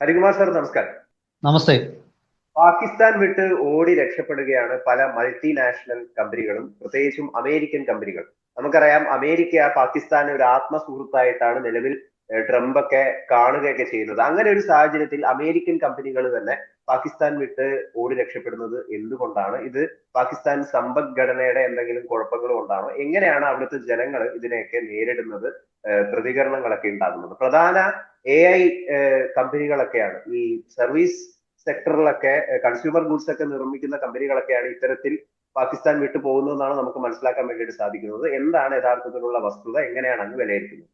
Harikumar sir നമസ്കാരം. നമസ്തേ. പാകിസ്ഥാൻ വിട്ട് ഓടി രക്ഷപ്പെടുകയാണ് പല മൾട്ടിനാഷണൽ കമ്പനികളും പ്രത്യേകിച്ചും അമേരിക്കൻ കമ്പനികൾ നമുക്കറിയാം അമേരിക്ക പാകിസ്ഥാനെ ഒരു ആത്മസുഹൃത്തായിട്ടാണ് നിലവിൽ ട്രംപ് ഒക്കെ കാണുകയൊക്കെ ചെയ്യുന്നത്. അങ്ങനെ ഒരു സാഹചര്യത്തിൽ അമേരിക്കൻ കമ്പനികൾ തന്നെ പാകിസ്ഥാൻ വിട്ട് ഓടി രക്ഷപ്പെടുന്നത് എന്തുകൊണ്ടാണ്? ഇത് പാകിസ്ഥാൻ സമ്പദ്ഘടനയുടെ എന്തെങ്കിലും കുഴപ്പങ്ങൾ കൊണ്ടാണോ എങ്ങനെയാണ് അവിടുത്തെ ജനങ്ങൾ ഇതിനെയൊക്കെ നേരിടുന്നത്? പ്രതികരണങ്ങളൊക്കെ ഉണ്ടാകുന്നത്. പ്രധാന എ ഐ കമ്പനികളൊക്കെയാണ്. ഈ സർവീസ് സെക്ടറിലൊക്കെ കൺസ്യൂമർ ഗുഡ്സ് ഒക്കെ നിർമ്മിക്കുന്ന കമ്പനികളൊക്കെയാണ് ഇത്തരത്തിൽ പാകിസ്ഥാൻ വിട്ടു പോകുന്നതെന്നാണ് നമുക്ക് മനസ്സിലാക്കാൻ വേണ്ടിയിട്ട് സാധിക്കുന്നത്. എന്താണ് യഥാർത്ഥത്തിലുള്ള വസ്തുത? എങ്ങനെയാണ് അങ്ങ് വിലയിരുത്തുന്നത്?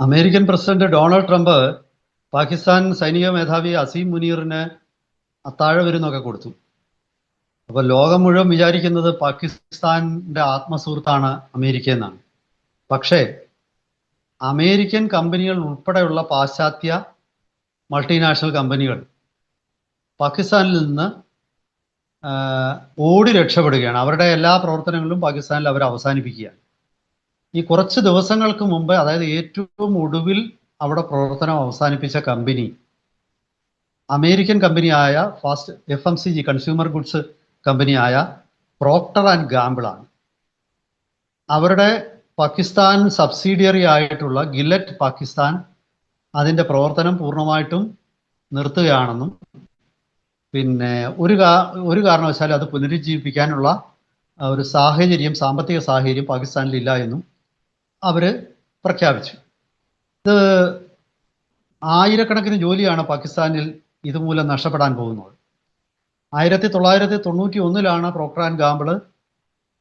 American president Donald Trump Pakistan സൈനിക മേധാവി അസീം മുനീറിന് അത്താഴ വിരുന്നൊക്കെ കൊടുത്തു. അപ്പൊ ലോകം മുഴുവൻ വിചാരിക്കുന്നത് പാകിസ്ഥാന്റെ ആത്മസുഹൃത്താണ് അമേരിക്ക എന്നാണ്. പക്ഷേ അമേരിക്കൻ കമ്പനികൾ ഉൾപ്പെടെയുള്ള പാശ്ചാത്യ മൾട്ടിനാഷണൽ കമ്പനികൾ പാകിസ്ഥാനിൽ നിന്ന് ഓടി രക്ഷപ്പെടുകയാണ്. അവരുടെ എല്ലാ പ്രവർത്തനങ്ങളും പാകിസ്ഥാനിൽ അവർ അവസാനിപ്പിക്കുകയാണ് ഈ കുറച്ച് ദിവസങ്ങൾക്ക് മുമ്പ് അതായത് ഏറ്റവും ഒടുവിൽ അവിടെ പ്രവർത്തനം അവസാനിപ്പിച്ച കമ്പനി അമേരിക്കൻ കമ്പനിയായ fast F M C G consumer goods കമ്പനിയായ പ്രോക്ടർ ആൻഡ് ഗാമ്പിൾ ആണ്. അവരുടെ പാകിസ്ഥാൻ സബ്സിഡിയറി ആയിട്ടുള്ള ഗില്ലറ്റ് പാകിസ്ഥാൻ അതിന്റെ പ്രവർത്തനം പൂർണമായിട്ടും നിർത്തുകയാണെന്നും പിന്നെ ഒരു കാ ഒരു കാരണവശാലും അത് പുനരുജ്ജീവിപ്പിക്കാനുള്ള ഒരു സാഹചര്യം സാമ്പത്തിക സാഹചര്യം പാകിസ്ഥാനിൽ ഇല്ല എന്നും അവർ പ്രഖ്യാപിച്ചു. ഇത് ആയിരക്കണക്കിന് ജോലിയാണ് പാകിസ്ഥാനിൽ ഇതുമൂലം നഷ്ടപ്പെടാൻ പോകുന്നത്. ആയിരത്തി തൊള്ളായിരത്തി തൊണ്ണൂറ്റി ഒന്നിലാണ് പ്രോക്ടർ ആൻഡ് ഗാമ്പിൾ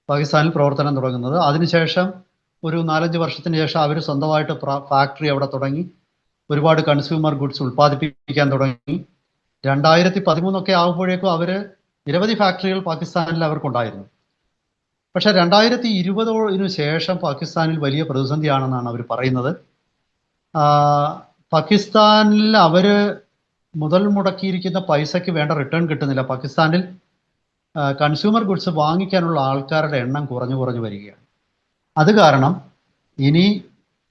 പാകിസ്ഥാനിൽ പ്രവർത്തനം തുടങ്ങുന്നത്. അതിനുശേഷം ഒരു നാലഞ്ച് വർഷത്തിന് ശേഷം അവർ സ്വന്തമായിട്ട് ഫാക്ടറി അവിടെ തുടങ്ങി. ഒരുപാട് കൺസ്യൂമർ ഗുഡ്സ് ഉൽപ്പാദിപ്പിക്കാൻ തുടങ്ങി. രണ്ടായിരത്തി പതിമൂന്നൊക്കെ ആകുമ്പോഴേക്കും അവർ നിരവധി ഫാക്ടറികൾ പാകിസ്ഥാനിൽ അവർക്കുണ്ടായിരുന്നു. പക്ഷെ രണ്ടായിരത്തി ഇരുപതിനു ശേഷം പാകിസ്ഥാനിൽ വലിയ പ്രതിസന്ധിയാണെന്നാണ് അവർ പറയുന്നത്. പാകിസ്ഥാനിൽ അവർ മുതൽ മുടക്കിയിരിക്കുന്ന പൈസയ്ക്ക് വേണ്ട റിട്ടേൺ കിട്ടുന്നില്ല. പാകിസ്ഥാനിൽ കൺസ്യൂമർ ഗുഡ്സ് വാങ്ങിക്കാനുള്ള ആൾക്കാരുടെ എണ്ണം കുറഞ്ഞു കുറഞ്ഞു വരികയാണ്. അത് കാരണം ഇനി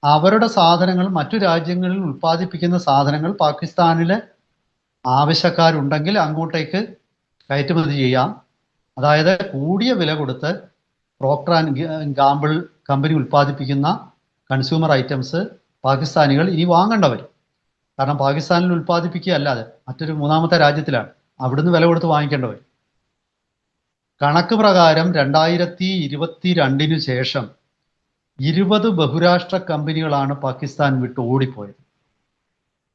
അവരുടെ സാധനങ്ങൾ മറ്റു രാജ്യങ്ങളിൽ ഉൽപ്പാദിപ്പിക്കുന്ന സാധനങ്ങൾ പാകിസ്ഥാനിലെ ആവശ്യക്കാരുണ്ടെങ്കിൽ അങ്ങോട്ടേക്ക് കയറ്റുമതി ചെയ്യാം. അതായത് കൂടിയ വില കൊടുത്ത് പ്രോക്ടർ ആൻഡ് ഗാമ്പിൾ കമ്പനി ഉൽപ്പാദിപ്പിക്കുന്ന കൺസ്യൂമർ ഐറ്റംസ് പാകിസ്ഥാനികൾ ഇനി വാങ്ങേണ്ട വരും കാരണം പാകിസ്ഥാനിൽ ഉൽപ്പാദിപ്പിക്കുക അല്ലാതെ മറ്റൊരു മൂന്നാമത്തെ രാജ്യത്തിലാണ്. അവിടുന്ന് വില കൊടുത്ത് വാങ്ങിക്കേണ്ട വരും കണക്ക് പ്രകാരം രണ്ടായിരത്തി ഇരുപത്തി രണ്ടിനു ശേഷം ഇരുപത് ബഹുരാഷ്ട്ര കമ്പനികളാണ് പാകിസ്ഥാൻ വിട്ട് ഓടിപ്പോയത്.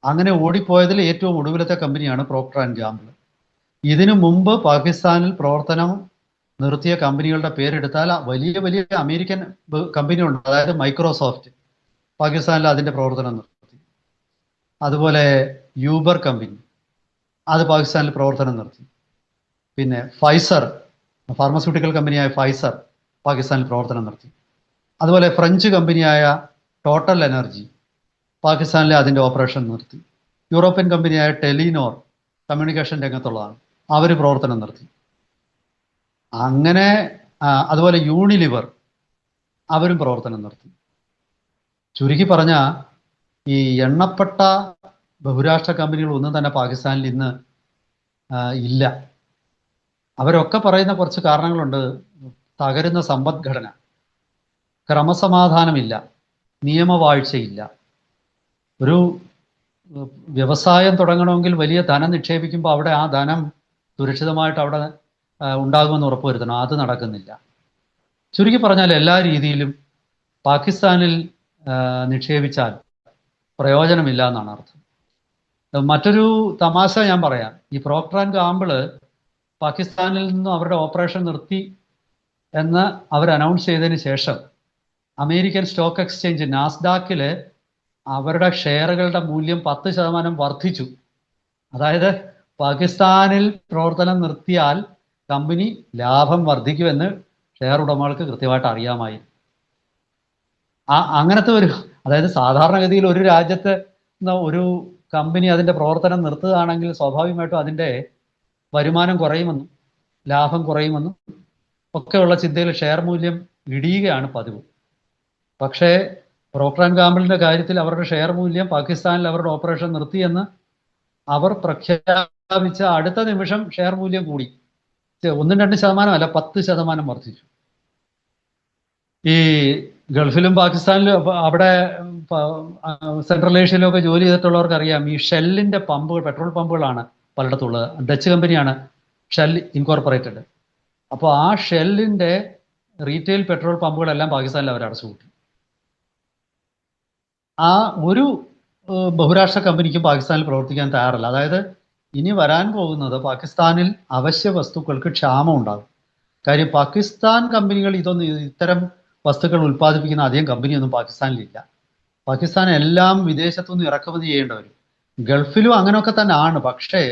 അങ്ങനെ ഓടിപ്പോയതിൽ ഏറ്റവും ഒടുവിലത്തെ കമ്പനിയാണ് പ്രോക്ടർ ആൻഡ് ഗാമ്പിൾ ഇതിനു മുമ്പ് പാകിസ്ഥാനിൽ പ്രവർത്തനം നിർത്തിയ കമ്പനികളുടെ പേരെടുത്താൽ വലിയ വലിയ അമേരിക്കൻ കമ്പനികളുണ്ട്. അതായത് മൈക്രോസോഫ്റ്റ്. പാകിസ്ഥാനിൽ അതിന്റെ പ്രവർത്തനം നിർത്തി. അതുപോലെ യൂബർ കമ്പനി. അത് പാകിസ്ഥാനിൽ പ്രവർത്തനം നിർത്തി. പിന്നെ ഫൈസർ ഫാർമസ്യൂട്ടിക്കൽ കമ്പനിയായ ഫൈസർ പാകിസ്ഥാനിൽ പ്രവർത്തനം നിർത്തി. അതുപോലെ ഫ്രഞ്ച് കമ്പനിയായ ടോട്ടൽ എനർജി പാകിസ്ഥാനിലെ അതിന്റെ ഓപ്പറേഷൻ നിർത്തി. യൂറോപ്യൻ കമ്പനിയായ ടെലിനോർ കമ്മ്യൂണിക്കേഷൻ രംഗത്തുള്ളതാണ്. അവർ പ്രവർത്തനം നിർത്തി. അങ്ങനെ അതുപോലെ യൂണിലിവർ അവരും പ്രവർത്തനം നിർത്തി ചുരുക്കി പറഞ്ഞ ഈ എണ്ണപ്പെട്ട ബഹുരാഷ്ട്ര കമ്പനികൾ ഒന്നും തന്നെ പാകിസ്ഥാനിൽ ഇന്ന് ഇല്ല. അവരൊക്കെ പറയുന്ന കുറച്ച് കാരണങ്ങളുണ്ട്. തകരുന്ന സമ്പദ്ഘടന. ക്രമസമാധാനമില്ല. നിയമവാഴ്ചയില്ല. ഒരു വ്യവസായം തുടങ്ങണമെങ്കിൽ വലിയ ധനം നിക്ഷേപിക്കുമ്പോൾ അവിടെ ആ ധനം സുരക്ഷിതമായിട്ട് അവിടെ ഉണ്ടാകുമെന്ന് ഉറപ്പുവരുത്തണം അത് നടക്കുന്നില്ല. ചുരുക്കി പറഞ്ഞാൽ എല്ലാ രീതിയിലും പാകിസ്ഥാനിൽ നിക്ഷേപിച്ചാൽ പ്രയോജനമില്ല എന്നാണ് അർത്ഥം. മറ്റൊരു തമാശ ഞാൻ പറയാം. ഈ പ്രോക്ടർ ആൻഡ് ഗാമ്പിൾ പാകിസ്ഥാനിൽ നിന്നും അവരുടെ ഓപ്പറേഷൻ നിർത്തി എന്ന് അവർ അനൗൺസ് ചെയ്തതിന് ശേഷം അമേരിക്കൻ സ്റ്റോക്ക് എക്സ്ചേഞ്ച് നാസ്ഡാക്കിൽ അവരുടെ ഷെയറുകളുടെ മൂല്യം പത്ത് ശതമാനം വർദ്ധിച്ചു. അതായത് പാകിസ്ഥാനിൽ പ്രവർത്തനം നിർത്തിയാൽ കമ്പനി ലാഭം വർദ്ധിക്കുമെന്ന് ഷെയർ ഉടമകൾക്ക് കൃത്യമായിട്ട് അറിയാമായി. ആ അങ്ങനത്തെ ഒരു അതായത് സാധാരണഗതിയിൽ ഒരു രാജ്യത്ത് ഒരു കമ്പനി അതിന്റെ പ്രവർത്തനം നിർത്തുകയാണെങ്കിൽ സ്വാഭാവികമായിട്ടും അതിന്റെ വരുമാനം കുറയുമെന്നും ലാഭം കുറയുമെന്നും ഒക്കെയുള്ള ചിന്തയിൽ ഷെയർ മൂല്യം ഇടിയുകയാണ് പതിവ്. പക്ഷേ പ്രോക്ടർ ആൻഡ് ഗാമ്പിളിന്റെ കാര്യത്തിൽ അവരുടെ ഷെയർ മൂല്യം പാകിസ്ഥാനിൽ അവരുടെ ഓപ്പറേഷൻ നിർത്തിയെന്ന് അവർ പ്രഖ്യാപിച്ച അടുത്ത നിമിഷം ഷെയർ മൂല്യം കൂടി. ഒന്നും രണ്ട് ശതമാനമല്ല പത്ത് ശതമാനം വർദ്ധിച്ചു. ഈ ഗൾഫിലും പാകിസ്ഥാനിലും അവിടെ സെൻട്രൽ ഏഷ്യയിലും ഒക്കെ ജോലി ചെയ്തിട്ടുള്ളവർക്ക് അറിയാം ഈ ഷെല്ലിന്റെ പമ്പുകൾ പെട്രോൾ പമ്പുകളാണ് പലയിടത്തുള്ളത്. ഡച്ച് കമ്പനിയാണ് ഷെൽ ഇൻകോർപ്പറേറ്റഡ്. അപ്പോൾ ആ ഷെല്ലിന്റെ റീറ്റെയിൽ പെട്രോൾ പമ്പുകളെല്ലാം പാകിസ്ഥാനിൽ അവർ അടച്ചു കൂട്ടി ആ ഒരു ബഹുരാഷ്ട്ര കമ്പനിക്കും പാകിസ്ഥാനിൽ പ്രവർത്തിക്കാൻ തയ്യാറല്ല. അതായത് ഇനി വരാൻ പോകുന്നത് പാകിസ്ഥാനിൽ അവശ്യ വസ്തുക്കൾക്ക് ക്ഷാമം ഉണ്ടാകും കാര്യം പാകിസ്ഥാൻ കമ്പനികൾ ഇതൊന്നും ഇത്തരം വസ്തുക്കൾ ഉൽപ്പാദിപ്പിക്കുന്ന അധികം കമ്പനിയൊന്നും പാകിസ്ഥാനിലില്ല. പാകിസ്ഥാൻ എല്ലാം വിദേശത്തുനിന്ന് ഇറക്കുമതി ചെയ്യേണ്ടവരും. ഗൾഫിലും അങ്ങനെയൊക്കെ തന്നെ ആണ് പക്ഷേ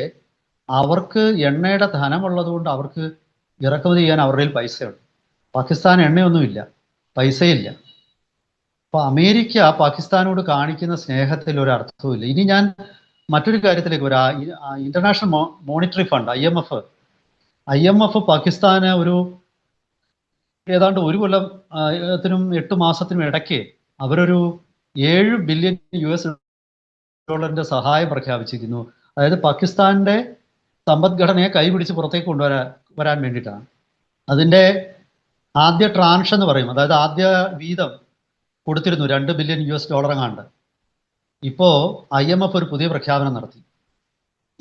അവർക്ക് എണ്ണയുടെ ധനമുള്ളത് കൊണ്ട് അവർക്ക് ഇറക്കുമതി ചെയ്യാൻ അവരുടെ പൈസയുണ്ട്. പാകിസ്ഥാൻ എണ്ണയൊന്നുമില്ല. പൈസയില്ല. അപ്പൊ അമേരിക്ക പാകിസ്ഥാനോട് കാണിക്കുന്ന സ്നേഹത്തിൽ ഒരു അർത്ഥവുമില്ല. ഇനി ഞാൻ മറ്റൊരു കാര്യത്തിലേക്ക് വരാം. International monetary fund I M F I M F പാകിസ്ഥാന് ഒരു ഏതാണ്ട് ഒരു കൊല്ലത്തിനും എട്ട് മാസത്തിനും ഇടയ്ക്ക് അവരൊരു ഏഴ് ബില്യൺ യു എസ് ഡോളറിന്റെ സഹായം പ്രഖ്യാപിച്ചിരിക്കുന്നു. അതായത് പാകിസ്ഥാന്റെ സമ്പദ്ഘടനയെ കൈപിടിച്ച് പുറത്തേക്ക് കൊണ്ടുവരാൻ വരാൻ വേണ്ടിയിട്ടാണ്. അതിന്റെ ആദ്യ ട്രാൻഷ് എന്ന് പറയും. അതായത് ആദ്യ വീതം കൊടുത്തിരുന്നു രണ്ട് ബില്യൺ യു എസ് ഡോളർ എങ്ങാണ്ട് ഇപ്പോ ഐ എം എഫ് ഒരു പുതിയ പ്രഖ്യാപനം നടത്തി.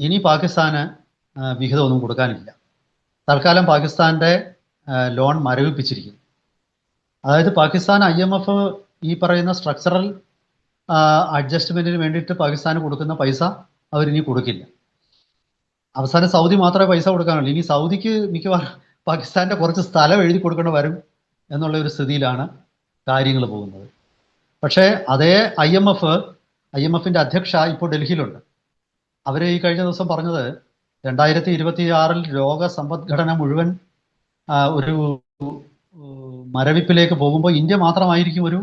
ഇനി പാകിസ്ഥാന് വിഹിതമൊന്നും കൊടുക്കാനില്ല. തൽക്കാലം പാകിസ്ഥാന്റെ ലോൺ മരവിപ്പിച്ചിരിക്കുന്നു. അതായത് പാകിസ്ഥാൻ ഐ എം എഫ് ഈ പറയുന്ന സ്ട്രക്ചറൽ അഡ്ജസ്റ്റ്മെന്റിന് വേണ്ടിയിട്ട് പാകിസ്ഥാന് കൊടുക്കുന്ന പൈസ അവരിനി കൊടുക്കില്ല. അവസാനം സൗദി മാത്രമേ പൈസ കൊടുക്കാനുള്ളൂ. ഇനി സൗദിക്ക് മിക്കവാറും പാകിസ്ഥാന്റെ കുറച്ച് സ്ഥലം എഴുതി കൊടുക്കേണ്ട വരും എന്നുള്ള ഒരു സ്ഥിതിയിലാണ് കാര്യങ്ങൾ പോകുന്നത്. പക്ഷേ അതേ I M F I M എഫിന്റെ അധ്യക്ഷ ഇപ്പോൾ ഡൽഹിയിലുണ്ട്. അവർ ഈ കഴിഞ്ഞ ദിവസം പറഞ്ഞത് രണ്ടായിരത്തി ഇരുപത്തി ആറിൽ ലോക സമ്പദ്ഘടന മുഴുവൻ ഒരു മരവിപ്പിലേക്ക് പോകുമ്പോൾ ഇന്ത്യ മാത്രമായിരിക്കും ഒരു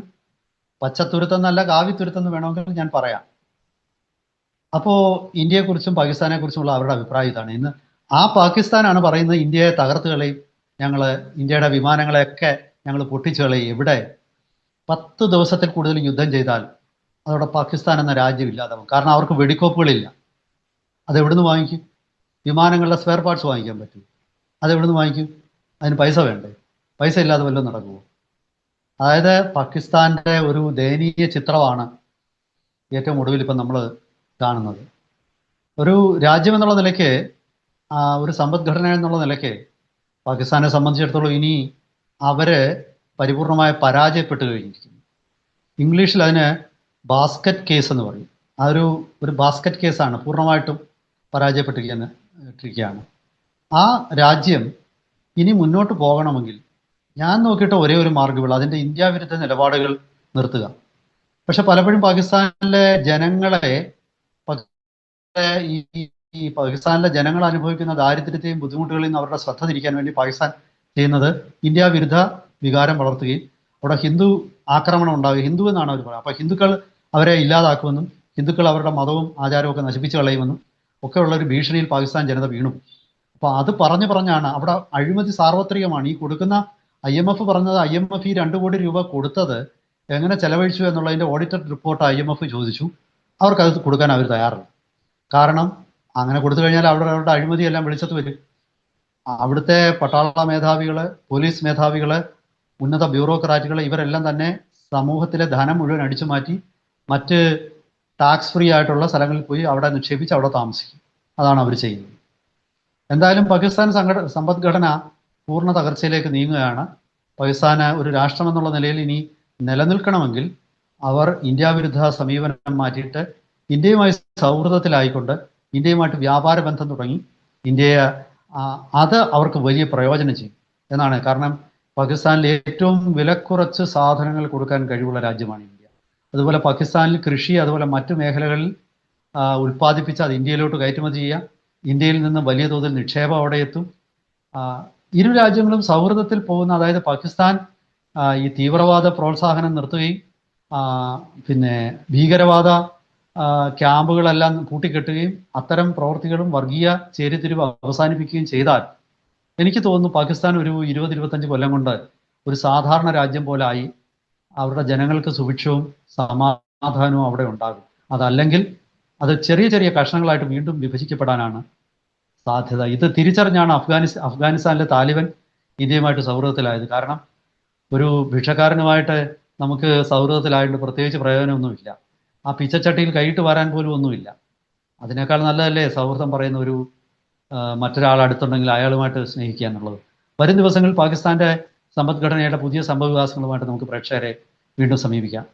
പച്ചത്തുരുത്തം എന്നല്ല കാവി എന്ന് വേണമെങ്കിൽ ഞാൻ പറയാം. അപ്പോ ഇന്ത്യയെക്കുറിച്ചും പാകിസ്ഥാനെ കുറിച്ചുമുള്ള അവരുടെ അഭിപ്രായം ഇതാണ്. ഇന്ന് ആ പാകിസ്ഥാനാണ് പറയുന്നത് ഇന്ത്യയെ തകർത്ത് കളയും ഞങ്ങൾ ഇന്ത്യയുടെ വിമാനങ്ങളെയൊക്കെ ഞങ്ങൾ പൊട്ടിച്ചു കളയും. എവിടെ പത്ത് ദിവസത്തിൽ കൂടുതൽ യുദ്ധം ചെയ്താൽ അതോടെ പാകിസ്ഥാൻ എന്ന രാജ്യം ഇല്ലാതാവും കാരണം അവർക്ക് വെടിക്കോപ്പുകളില്ല. അതെവിടുന്ന് വാങ്ങിക്കും? വിമാനങ്ങളുടെ സ്പെയർ പാർട്സ് വാങ്ങിക്കാൻ പറ്റും. അതെവിടുന്ന് വാങ്ങിക്കും? അതിന് പൈസ വേണ്ടേ? പൈസ ഇല്ലാതെ വല്ലതും നടക്കുമോ അതായത് പാകിസ്ഥാന്റെ ഒരു ദയനീയ ചിത്രമാണ് ഏറ്റവും ഒടുവിൽ ഇപ്പം നമ്മൾ കാണുന്നത്. ഒരു രാജ്യം എന്നുള്ള നിലയ്ക്ക് ഒരു സമ്പദ്ഘടന എന്നുള്ള നിലയ്ക്ക് പാകിസ്ഥാനെ സംബന്ധിച്ചിടത്തോളം ഇനി അവർ പരിപൂർണമായി പരാജയപ്പെട്ടു കഴിഞ്ഞിരിക്കുന്നു. ഇംഗ്ലീഷിൽ അതിന് ബാസ്ക്കറ്റ് കേസ് എന്ന് പറയും. ആ ഒരു ഒരു ബാസ്ക്കറ്റ് കേസാണ് പൂർണമായിട്ടും പരാജയപ്പെട്ടിരിക്കുന്ന ഇട്ടിരിക്കുകയാണ്. ആ രാജ്യം ഇനി മുന്നോട്ട് പോകണമെങ്കിൽ ഞാൻ നോക്കിയിട്ട് ഒരേ ഒരു മാർഗമുള്ളൂ. അതിന്റെ ഇന്ത്യ വിരുദ്ധ നിലപാടുകൾ നിർത്തുക. പക്ഷെ പലപ്പോഴും പാകിസ്ഥാനിലെ ജനങ്ങളെ ഈ പാകിസ്ഥാനിലെ ജനങ്ങൾ അനുഭവിക്കുന്ന ദാരിദ്ര്യത്തെയും ബുദ്ധിമുട്ടുകളെയും അവരുടെ ശ്രദ്ധ തിരിക്കാൻ വേണ്ടി പാകിസ്ഥാൻ ചെയ്യുന്നത് ഇന്ത്യ വിരുദ്ധ വികാരം വളർത്തുകയും അവിടെ ഹിന്ദു ആക്രമണം ഉണ്ടാവുക. ഹിന്ദു എന്നാണ് അവർ പറയുന്നത് അപ്പൊ ഹിന്ദുക്കൾ അവരെ ഇല്ലാതാക്കുമെന്നും ഹിന്ദുക്കൾ അവരുടെ മതവും ആചാരവും ഒക്കെ നശിപ്പിച്ചു കളയുമെന്നും ഒക്കെയുള്ള ഒരു ഭീഷണിയിൽ പാകിസ്ഥാൻ ജനത വീണു. അപ്പൊ അത് പറഞ്ഞു പറഞ്ഞാണ് അവിടെ അഴിമതി സാർവത്രികമാണ്. ഈ കൊടുക്കുന്ന ഐ എം എഫ് പറഞ്ഞത് ഐ എം എഫ് ഈ രണ്ടു കോടി രൂപ കൊടുത്തത് എങ്ങനെ ചെലവഴിച്ചു എന്നുള്ളതിന്റെ auditor report I M F ചോദിച്ചു. അവർക്കത് കൊടുക്കാൻ അവർ തയ്യാറല്ല. കാരണം അങ്ങനെ കൊടുത്തു കഴിഞ്ഞാൽ അവിടെ അവരുടെ അഴിമതി എല്ലാം വെളിച്ചത്ത് വരും. അവിടുത്തെ പട്ടാള മേധാവികൾ പോലീസ് മേധാവികൾ ഉന്നത ബ്യൂറോക്രാറ്റുകൾ ഇവരെല്ലാം തന്നെ സമൂഹത്തിലെ ധനം മുഴുവൻ അടിച്ചു മാറ്റി മറ്റ് ടാക്സ് ഫ്രീ ആയിട്ടുള്ള സ്ഥലങ്ങളിൽ പോയി അവിടെ നിക്ഷേപിച്ച് അവിടെ താമസിക്കും. അതാണ് അവർ ചെയ്യുന്നത്. എന്തായാലും പാകിസ്ഥാൻ സംഘട സമ്പദ്ഘടന പൂർണ തകർച്ചയിലേക്ക് നീങ്ങുകയാണ്. പാകിസ്ഥാന് ഒരു രാഷ്ട്രം എന്നുള്ള നിലയിൽ ഇനി നിലനിൽക്കണമെങ്കിൽ അവർ ഇന്ത്യ വിരുദ്ധ സമീപനം മാറ്റിയിട്ട് ഇന്ത്യയുമായി സൗഹൃദത്തിലായിക്കൊണ്ട് ഇന്ത്യയുമായിട്ട് വ്യാപാര ബന്ധം തുടങ്ങി ഇന്ത്യയെ അത് അവർക്ക് വലിയ പ്രയോജനം ചെയ്യും എന്നാണ്. കാരണം പാകിസ്ഥാനിൽ ഏറ്റവും വിലക്കുറച്ച് സാധനങ്ങൾ കൊടുക്കാൻ കഴിവുള്ള രാജ്യമാണ് ഇന്ത്യ. അതുപോലെ പാകിസ്ഥാനിൽ കൃഷി അതുപോലെ മറ്റു മേഖലകളിൽ ഉൽപ്പാദിപ്പിച്ച് അത് ഇന്ത്യയിലോട്ട് കയറ്റുമതി ചെയ്യാം ഇന്ത്യയിൽ നിന്ന് വലിയ തോതിൽ നിക്ഷേപം അവിടെ എത്തും. ഇരു രാജ്യങ്ങളും സൗഹൃദത്തിൽ പോകുന്ന അതായത് പാകിസ്ഥാൻ ഈ തീവ്രവാദ പ്രോത്സാഹനം നിർത്തുകയും പിന്നെ ഭീകരവാദ ക്യാമ്പുകളെല്ലാം കൂട്ടിക്കെട്ടുകയും അത്തരം പ്രവർത്തികളും വർഗീയ ചേരിതിരിവ് അവസാനിപ്പിക്കുകയും ചെയ്താൽ എനിക്ക് തോന്നുന്നു പാകിസ്ഥാൻ ഒരു ഇരുപത് ഇരുപത്തഞ്ച് കൊല്ലം കൊണ്ട് ഒരു സാധാരണ രാജ്യം പോലെ ആയി അവരുടെ ജനങ്ങൾക്ക് സുഭിക്ഷവും സമാധാനവും അവിടെ ഉണ്ടാകും. അതല്ലെങ്കിൽ അത് ചെറിയ ചെറിയ കഷ്ണങ്ങളായിട്ട് വീണ്ടും വിഭജിക്കപ്പെടാനാണ് സാധ്യത. ഇത് തിരിച്ചറിഞ്ഞാണ് അഫ്ഗാനിസ് അഫ്ഗാനിസ്ഥാനിലെ താലിബൻ ഇന്ത്യയുമായിട്ട് സൗഹൃദത്തിലായത്. കാരണം ഒരു ഭിക്ഷക്കാരനുമായിട്ട് നമുക്ക് സൗഹൃദത്തിലായതുകൊണ്ട് പ്രത്യേകിച്ച് പ്രയോജനമൊന്നുമില്ല. ആ പിച്ചച്ചട്ടിയിൽ കൈയിട്ട് വരാൻ പോലും ഒന്നുമില്ല. അതിനേക്കാൾ നല്ലതല്ലേ സൗഹൃദം പറയുന്ന ഒരു മറ്റൊരാൾ അടുത്തുണ്ടെങ്കിൽ അയാളുമായിട്ട് സ്നേഹിക്കുക എന്നുള്ളത്. വരും ദിവസങ്ങളിൽ പാകിസ്ഥാന്റെ സമ്പദ്ഘടനയുടെ പുതിയ സംഭവവികാസങ്ങളുമായിട്ട് നമുക്ക് പ്രേക്ഷകരെ വീണ്ടും സമീപിക്കാം.